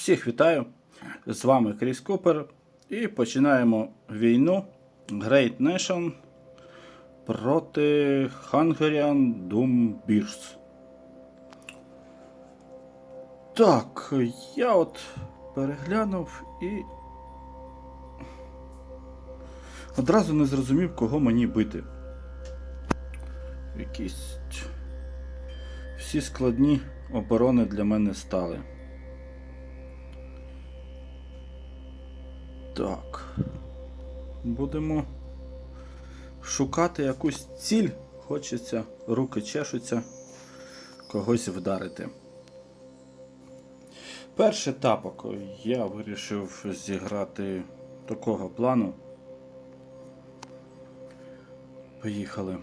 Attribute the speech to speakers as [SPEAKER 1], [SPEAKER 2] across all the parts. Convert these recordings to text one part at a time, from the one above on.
[SPEAKER 1] Всіх вітаю! З вами Кріс Купер і починаємо війну Great Nation проти Hungarian Doom Bears. Так, я от переглянув і одразу не зрозумів, кого мені бити. Якісь всі складні оборони для мене стали. Так. Будемо шукати якусь ціль. Хочеться, руки чешуться, когось вдарити. Перший тапок я вирішив зіграти такого плану. Поїхали.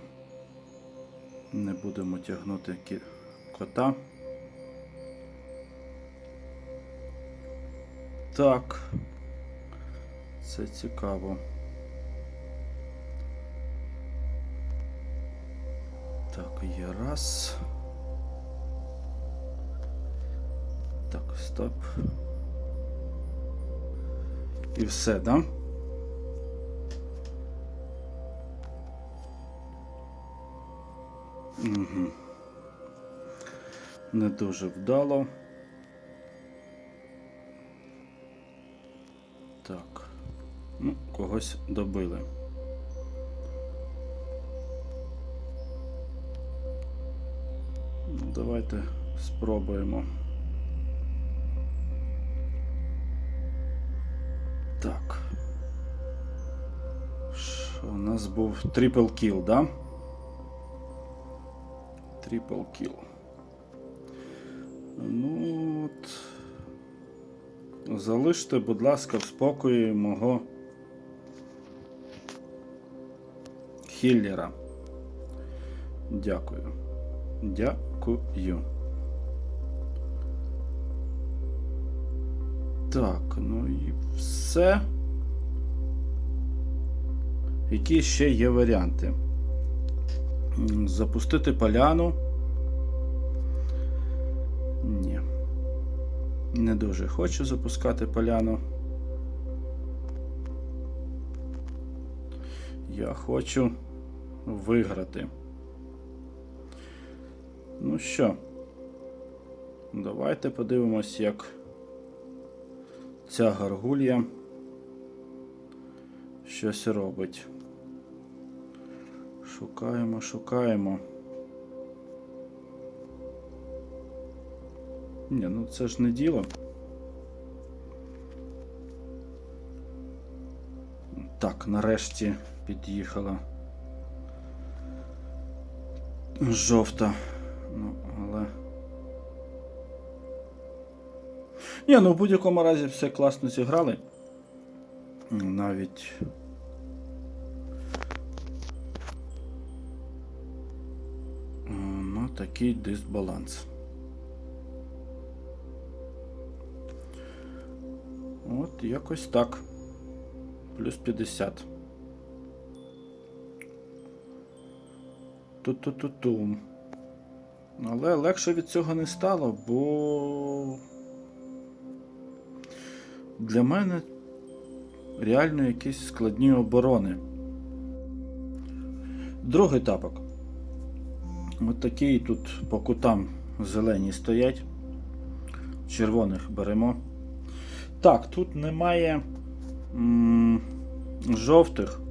[SPEAKER 1] Не будемо тягнути кота. Так. Це цікаво. Так, є раз. Так, стоп. І все, да? Угу. Не дуже вдало. Так. Когось добили. Ну, давайте спробуємо. Так. Що, у нас був трипл кіл, да? Трипл кіл. Ну от. Залиште, будь ласка, в спокої мого хіллера. Дякую. Дякую. Так, ну і все. Які ще є варіанти? Запустити поляну. Ні. Не дуже хочу запускати поляну. Я хочу виграти. Ну що, давайте подивимось, як ця гаргулья щось робить. Шукаємо, шукаємо. Ні, ну це ж не діло. Так, нарешті під'їхала. Жовта. Ну, але. Ні, ну в будь-якому разі все класно зіграли. Навіть. Ну, такий дисбаланс. От якось так. Плюс 50. Ту-ту-ту-ту. Але легше від цього не стало, бо для мене реально якісь складні оборони. Другий тапок. От такий тут по кутам зелені стоять. Червоних беремо. Так, тут немає м, жовтих.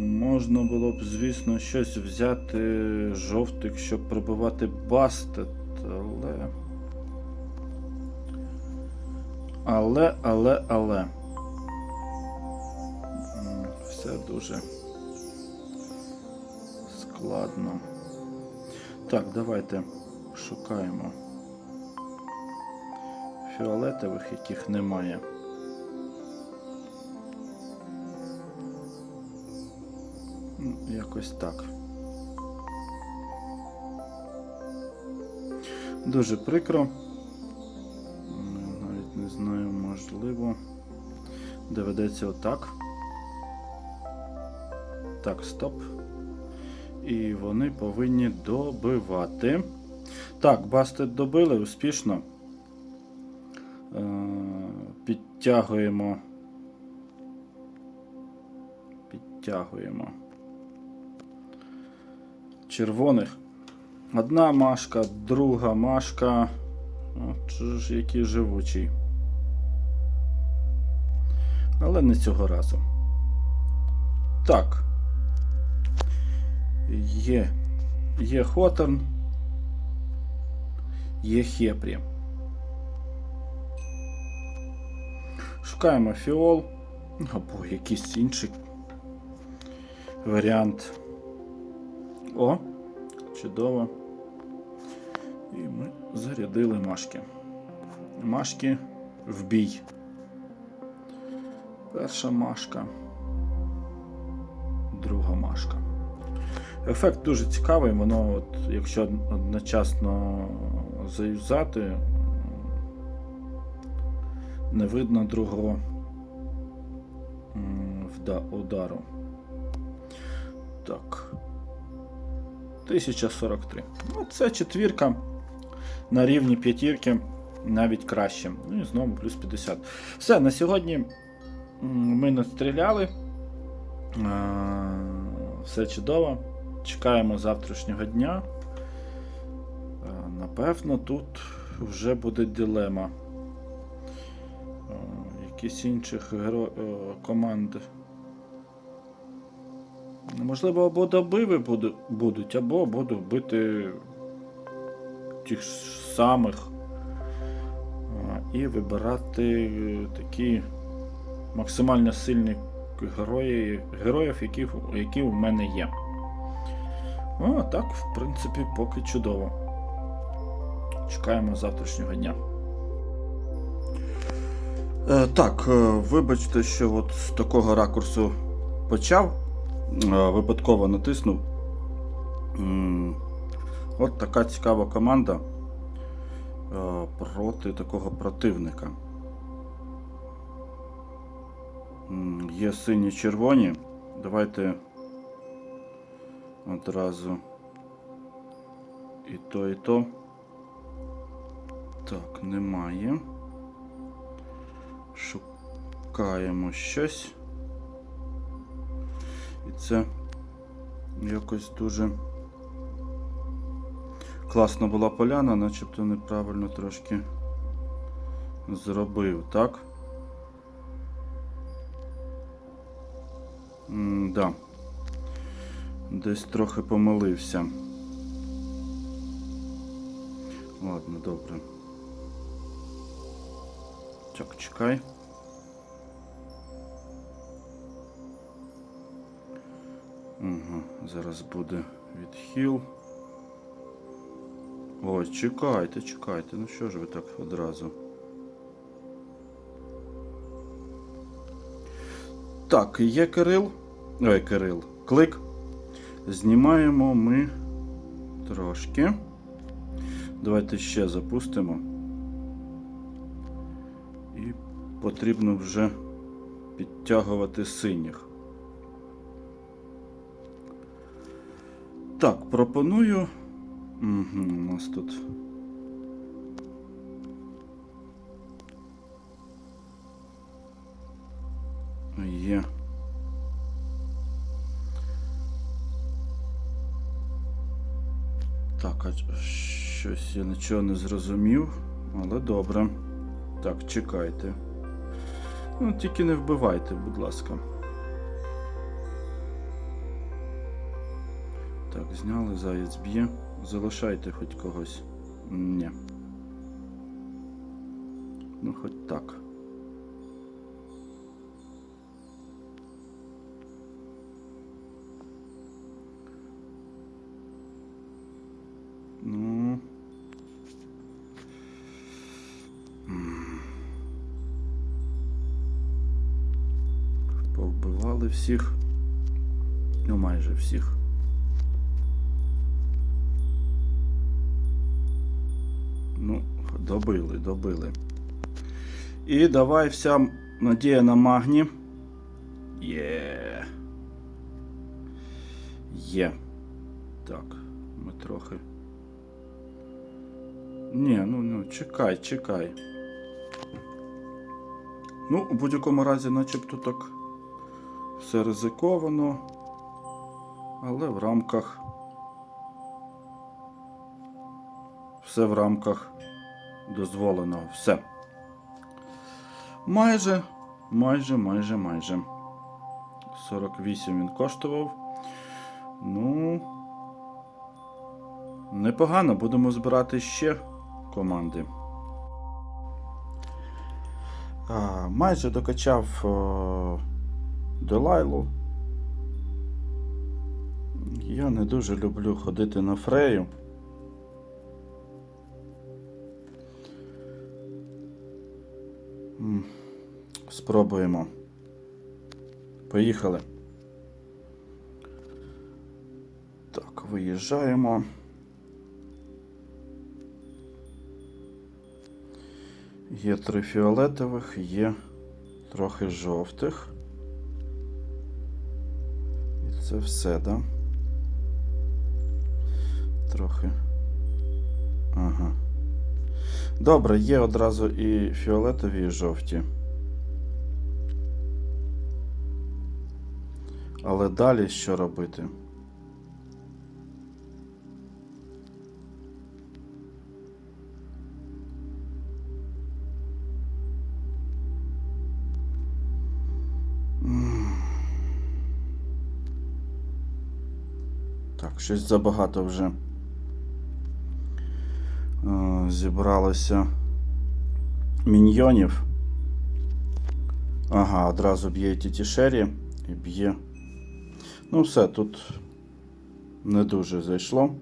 [SPEAKER 1] Можна було б, звісно, щось взяти жовтих, щоб пробивати бастет, але. Але, але, але. Все дуже складно. Так, давайте шукаємо фіолетових, яких немає. Якось так. Дуже прикро. Навіть не знаю, можливо. Доведеться отак. Так, стоп. І вони повинні добивати. Так, бастет добили успішно. Е, підтягуємо. Підтягуємо. Червоних. Одна машка, друга машка. От ж який живучий. Але не цього разу. Так. Є. Є Хоторн. Є Хепрі. Шукаємо фіол. Або якийсь інший варіант. О, чудово. І ми зарядили машки. Машки в бій. Перша машка. Друга машка. Ефект дуже цікавий, воно, от, якщо одночасно заюзати, не видно другого удару. Так. 1043. Ну, це четвірка на рівні п'ятірки, навіть краще. Ну і знову плюс 50. Все, на сьогодні ми настріляли. Все чудово. Чекаємо завтрашнього дня. Напевно, тут вже буде дилема. Якісь інших геро... е, команд. Можливо, або добиви будуть, або буду бити тих самих і вибирати такі максимально сильні герої, героїв, які, які в мене є. О, так, в принципі, поки чудово. Чекаємо завтрашнього дня. Е, так, е, вибачте, що от з такого ракурсу почав. Е, випадково натиснув. От така цікава команда е, проти такого противника. Є сині червоні. Давайте одразу і то, і то. Так, немає. Шукаємо щось. Це якось дуже класна була поляна, начебто неправильно трошки зробив, так? М, да. Десь трохи помилився. Ладно, добре. Так, чекай. Угу, зараз буде відхил. Ой, чекайте, чекайте. Ну що ж ви так одразу? Так, є Кирил. Ой, Кирил. Клик. Знімаємо ми трошки. Давайте ще запустимо. І потрібно вже підтягувати синіх. Так, пропоную. Угу, у нас тут. Є. Так, а щось я нічого не зрозумів, але добре. Так, чекайте. Ну, тільки не вбивайте, будь ласка. Так, зняли, заєць б'є. Залишайте хоч когось. Ні. Ну, хоч так. Ну. Повбивали всіх. Ну, майже всіх. Ну, добили, добили. І давай вся надія на магні. Є. Є. Так, ми трохи. Ні, ну ну, чекай, чекай. Ну, у будь-якому разі, начебто так все ризиковано, але в рамках. Все в рамках дозволеного. Все. Майже, майже, майже, майже. 48 він коштував. Ну. Непогано, будемо збирати ще команди. А, майже докачав о, Делайлу. Я не дуже люблю ходити на фрею. Спробуємо. Поїхали. Так, виїжджаємо. Є три фіолетових, є трохи жовтих. І це все, да? Трохи. Ага. Добре, є одразу і фіолетові, і жовті. Але далі що робити? Так, щось забагато вже е, зібралося міньйонів. Ага, одразу б'є тітішері і б'є. Ну, все, тут не дуже зайшло.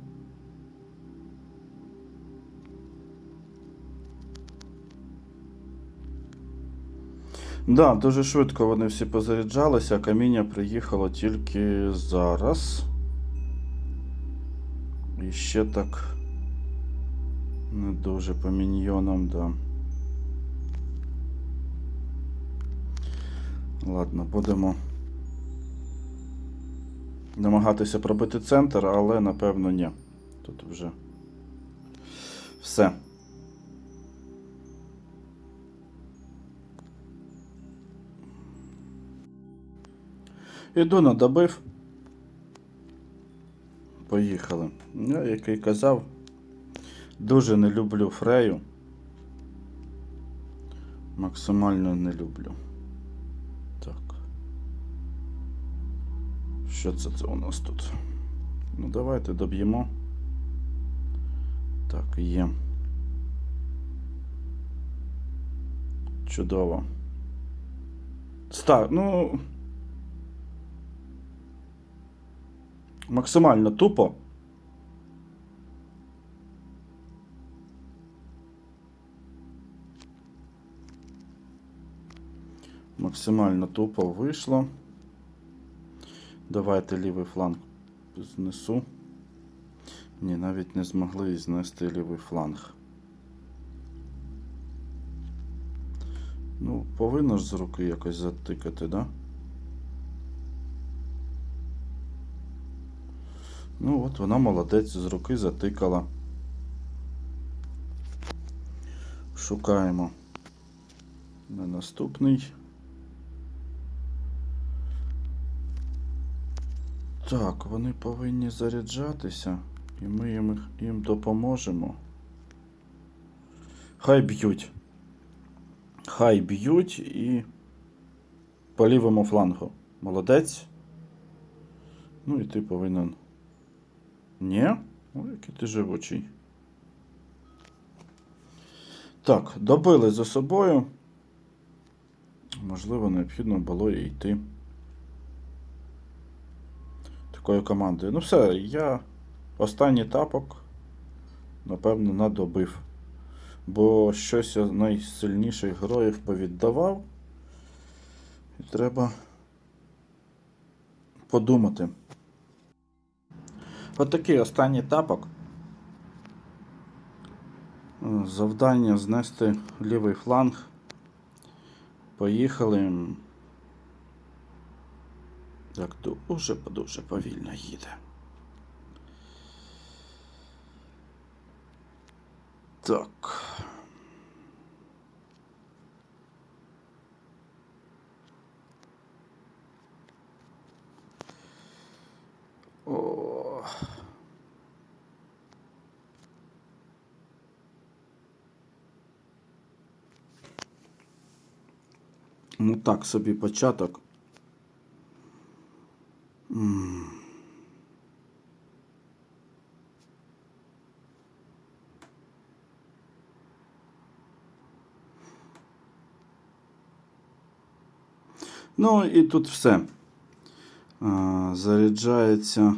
[SPEAKER 1] Да, дуже швидко вони всі позаряджалися, а каміння приїхало тільки зараз. І ще так не дуже по міньйонам, да. Ладно, будемо намагатися пробити центр, але напевно ні. Тут вже все. Іду на добив. Поїхали. Я, як і казав, дуже не люблю фрею. Максимально не люблю. Що це це у нас тут? Ну, давайте доб'ємо. Так, є. Чудово. Ста, ну. Максимально тупо. Максимально тупо вийшло. Давайте лівий фланг знесу. Ні, навіть не змогли знести лівий фланг. Ну, повинно ж з руки якось затикати, да? Ну, от вона молодець з руки затикала. Шукаємо на наступний. Так, вони повинні заряджатися, і ми їм, їм допоможемо. Хай б'ють. Хай б'ють і по лівому флангу. Молодець. Ну і ти повинен. Ні? Ой, який ти живучий. Так, добили за собою. Можливо, необхідно було і йти такою командою. Ну все, я останній тапок, напевно, надобив. Бо щось я найсильніших героїв повіддавав. І треба подумати. Отакий останній тапок. Завдання знести лівий фланг. Поїхали. Так уже дуже повільно їде. Так. О. Ну так собі початок. Ну і тут все. Заряджається.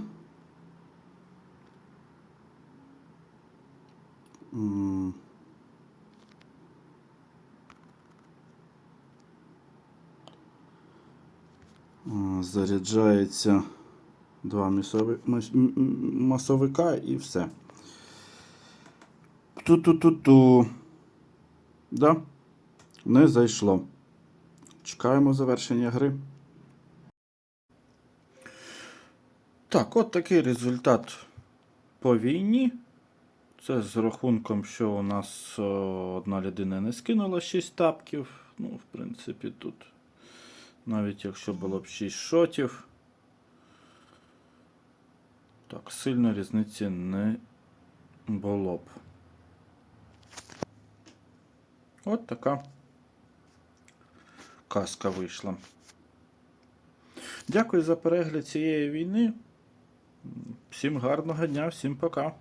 [SPEAKER 1] Заряджається два масовика і все. Ту-ту-ту-ту. Да? Не зайшло. Чекаємо завершення гри. Так, от такий результат по війні. Це з рахунком, що у нас одна людина не скинула 6 тапків. Ну, в принципі, тут навіть якщо було б 6 шотів. Так, сильно різниці не було б. От така казка вийшла. Дякую за перегляд цієї війни. Всім гарного дня, всім пока.